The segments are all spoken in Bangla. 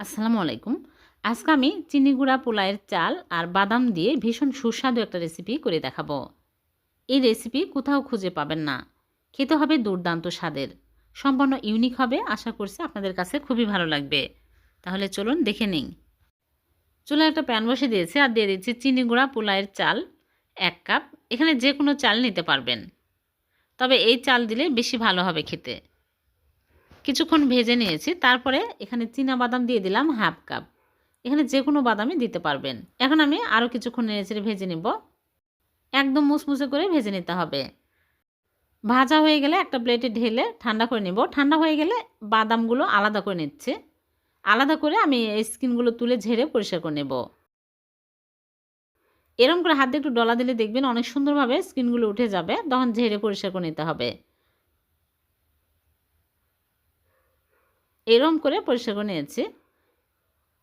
আসসালামু আলাইকুম। আজকে আমি চিনি গুঁড়া পোলাইয়ের চাল আর বাদাম দিয়ে ভীষণ সুস্বাদু একটা রেসিপি করে দেখাবো। এই রেসিপি কোথাও খুঁজে পাবেন না। খেতে হবে দুর্দান্ত স্বাদের। সম্পূর্ণ ইউনিক হবে, আশা করছি আপনাদের কাছে খুবই ভালো লাগবে। তাহলে চলুন দেখে নিন চুলায় একটা প্যান বসে দিয়েছি আর দিয়ে দিচ্ছি চিনি গুঁড়া পোলাইয়ের চাল এক কাপ। এখানে যে কোনো চাল নিতে পারবেন। তবে এই চাল দিলে বেশি ভালো হবে খেতে। কিছুক্ষণ ভেজে নিয়েছি, তারপরে এখানে চীনা বাদাম দিয়ে দিলাম হাফ কাপ এখানে যে কোনো বাদামই দিতে পারবেন। এখন আমি আরও কিছুক্ষণ নেড়েচেড়ে ভেজে নেব। একদম মুসমুসে করে ভেজে নিতে হবে। ভাজা হয়ে গেলে একটা প্লেটে ঢেলে ঠান্ডা করে নিব। ঠান্ডা হয়ে গেলে বাদামগুলো আলাদা করে নিচ্ছে। আলাদা করে আমি এই স্কিনগুলো তুলে ঝেড়ে পরিষ্কার করে নেব। এরম করে হাত একটু ডলা দিলে দেখবেন অনেক সুন্দরভাবে স্কিনগুলো উঠে যাবে। তখন ঝেড়ে পরিষ্কার করে নিতে হবে। এরম করে পরিষ্কার করে নিয়েছি।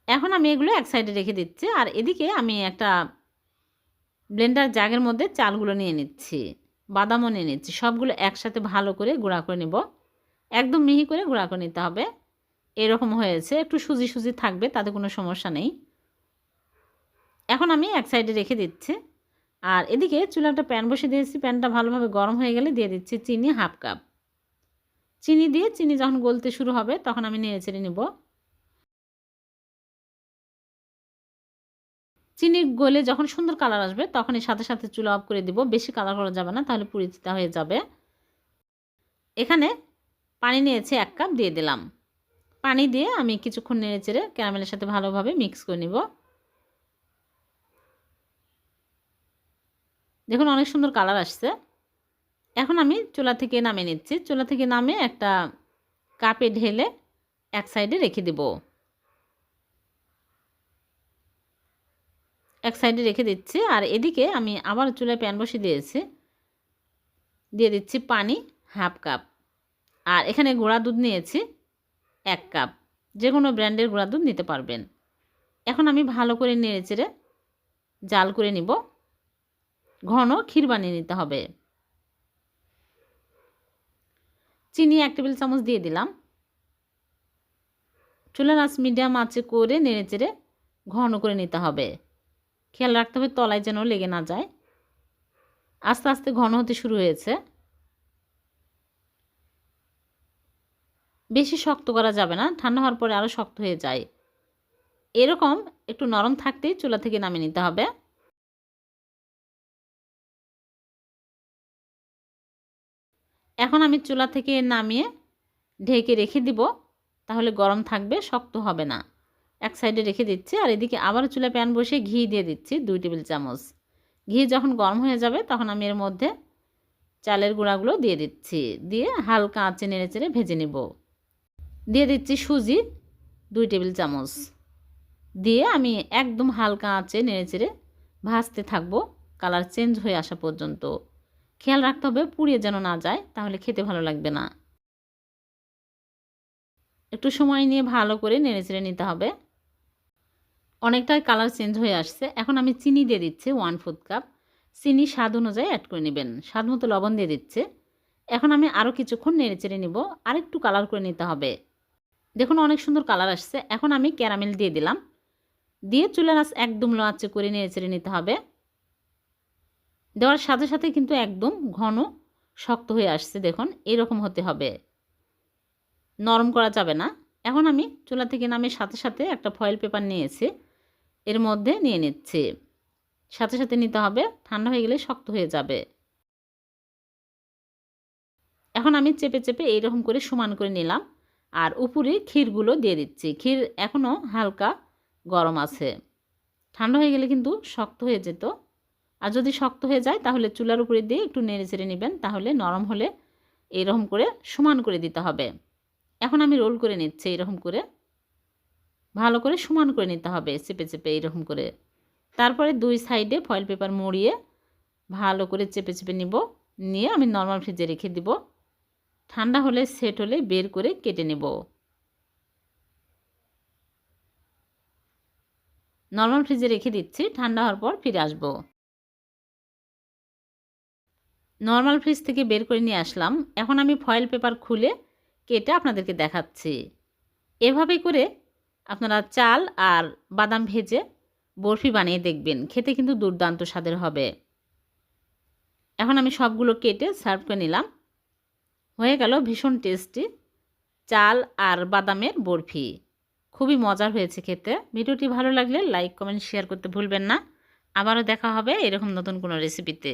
এখন আমি এগুলো এক সাইডে রেখে দিচ্ছি। আর এদিকে আমি একটা ব্লেন্ডার জাগের মধ্যে চালগুলো নিয়ে নিচ্ছি। বাদামও নিয়ে নিচ্ছি। সবগুলো একসাথে ভালো করে গুঁড়া করে নেব। একদম মিহি করে গুঁড়া করে নিতে হবে। এরকম হয়েছে। একটু সুজি সুজি থাকবে, তাতে কোনো সমস্যা নেই। এখন আমি এক সাইডে রেখে দিচ্ছি। আর এদিকে চুলা একটা প্যান বসে দিয়েছি। প্যানটা ভালোভাবে গরম হয়ে গেলে দিয়ে দিচ্ছি চিনি হাফ কাপ। চিনি দিয়ে চিনি যখন গলতে শুরু হবে, তখন আমি নেড়ে চেড়ে নেব। চিনি গলে যখন সুন্দর কালার আসবে, তখন এর সাথে সাথে চুলা অফ করে দিব। বেশি কালার করা যাবে না, তাহলে পুরি চিতা হয়ে যাবে। এখানে পানি নিয়েছে এক কাপ দিয়ে দিলাম। পানি দিয়ে আমি কিছুক্ষণ নেড়ে চেড়ে ক্যারামেলের সাথে ভালোভাবে মিক্স করে নিব। দেখুন অনেক সুন্দর কালার আসছে। এখন আমি চুলা থেকে নামিয়ে নিচ্ছি। চুলা থেকে নামে একটা কাপে ঢেলে এক সাইডে রেখে দেব। এক সাইডে রেখে দিচ্ছি। আর এদিকে আমি আবার চুলায় প্যান বসিয়ে দিয়েছি। দিয়ে দিচ্ছি পানি হাফ কাপ। আর এখানে গুঁড়া দুধ নিয়েছি এক কাপ। যে কোনো ব্র্যান্ডের গুঁড়া দুধ নিতে পারবেন। এখন আমি ভালো করে নেড়ে চেড়ে জাল করে নিব। ঘন ক্ষীর বানিয়ে নিতে হবে। চিনি এক টেবিল চামচ দিয়ে দিলাম। চুলার আঁচ মিডিয়াম আঁচে করে নেড়ে চেড়ে ঘন করে নিতে হবে। খেয়াল রাখতে হবে তলায় যেন লেগে না যায়। আস্তে আস্তে ঘন হতে শুরু হয়েছে। বেশি শক্ত করা যাবে না, ঠান্ডা হওয়ার পরে আরও শক্ত হয়ে যায়। এরকম একটু নরম থাকতেই চুলা থেকে নামিয়ে নিতে হবে। এখন আমি চুলা থেকে নামিয়ে ঢেকে রেখে দিব, তাহলে গরম থাকবে, শক্ত হবে না। এক সাইডে রেখে দিচ্ছি, আর এদিকে আবার চুলা প্যান বসে ঘি দিয়ে দিচ্ছি, দুই টেবিল চামচ। ঘি যখন গরম হয়ে যাবে, তখন আমি এর মধ্যে চালের গুঁড়াগুলো দিয়ে দিচ্ছি, দিয়ে হালকা আঁচে নেড়ে চেড়ে ভেজে নেব। দিয়ে দিচ্ছি সুজি, দুই টেবিল চামচ। দিয়ে আমি একদম হালকা আঁচে নেড়ে চেড়ে ভাজতে থাকব, কালার চেঞ্জ হয়ে আসা পর্যন্ত। খেয়াল রাখতে হবে পুড়িয়ে যেন না যায়, তাহলে খেতে ভালো লাগবে না। একটু সময় নিয়ে ভালো করে নেড়ে চেড়ে নিতে হবে। অনেকটাই কালার চেঞ্জ হয়ে আসছে। এখন আমি চিনি দিয়ে দিচ্ছি ওয়ান ফোর্থ কাপ চিনি স্বাদ অনুযায়ী অ্যাড করে নেবেন। স্বাদ মতো লবণ দিয়ে দিচ্ছে। এখন আমি আরও কিছুক্ষণ নেড়ে চেড়ে নিব। আরেকটু কালার করে নিতে হবে। দেখুন অনেক সুন্দর কালার আসছে। এখন আমি ক্যারামেল দিয়ে দিলাম। দিয়ে চুলের আঁচ একদম লো আঁচে করে নেড়ে চেড়ে নিতে হবে। দেওয়ার সাথে সাথে কিন্তু একদম ঘন শক্ত হয়ে আসছে, দেখুন। এরকম হতে হবে। নরম করা যাবে না। এখন আমি চুলা থেকে নামে সাথে সাথে একটা ফয়েল পেপার নিয়েছি, এর মধ্যে নিয়ে নিচ্ছি। সাথে সাথে নিতে হবে, ঠান্ডা হয়ে গেলে শক্ত হয়ে যাবে। এখন আমি চেপে চেপে এইরকম করে সমান করে নিলাম, আর উপরে ক্ষীরগুলো দিয়ে দিচ্ছি। ক্ষীর এখনও হালকা গরম আছে। ঠান্ডা হয়ে গেলে কিন্তু শক্ত হয়ে যেত। আর যদি শক্ত হয়ে যায়, তাহলে চুলার উপরে দিয়ে একটু নেড়ে চেড়ে নেবেন, তাহলে নরম হলে এরকম করে সমান করে দিতে হবে। এখন আমি রোল করে নিচ্ছি এরকম করে। ভালো করে সমান করে নিতে হবে, চেপে চেপে এরকম করে। তারপরে দুই সাইডে ফয়েল পেপার মুড়িয়ে ভালো করে চেপে চেপে নিব। নিয়ে আমি নর্মাল ফ্রিজে রেখে দিব। ঠান্ডা হলে সেট হলে বের করে কেটে নেব। নর্মাল ফ্রিজে রেখে দিচ্ছি, ঠান্ডা হওয়ার পর ফিরে আসব। নর্মাল ফ্রিজ থেকে বের করে নিয়ে আসলাম। এখন আমি ফয়েল পেপার খুলে কেটে আপনাদেরকে দেখাচ্ছি। এভাবে করে আপনারা চাল আর বাদাম ভেজে বরফি বানিয়ে দেখবেন। খেতে কিন্তু দুর্দান্ত স্বাদের হবে। এখন আমি সবগুলো কেটে সার্ভ করে নিলাম। হয়ে গেল ভীষণ টেস্টি চাল আর বাদামের বরফি। খুবই মজার হয়েছে খেতে। ভিডিওটি ভালো লাগলে লাইক কমেন্ট শেয়ার করতে ভুলবেন না। আবারও দেখা হবে এরকম নতুন কোনো রেসিপিতে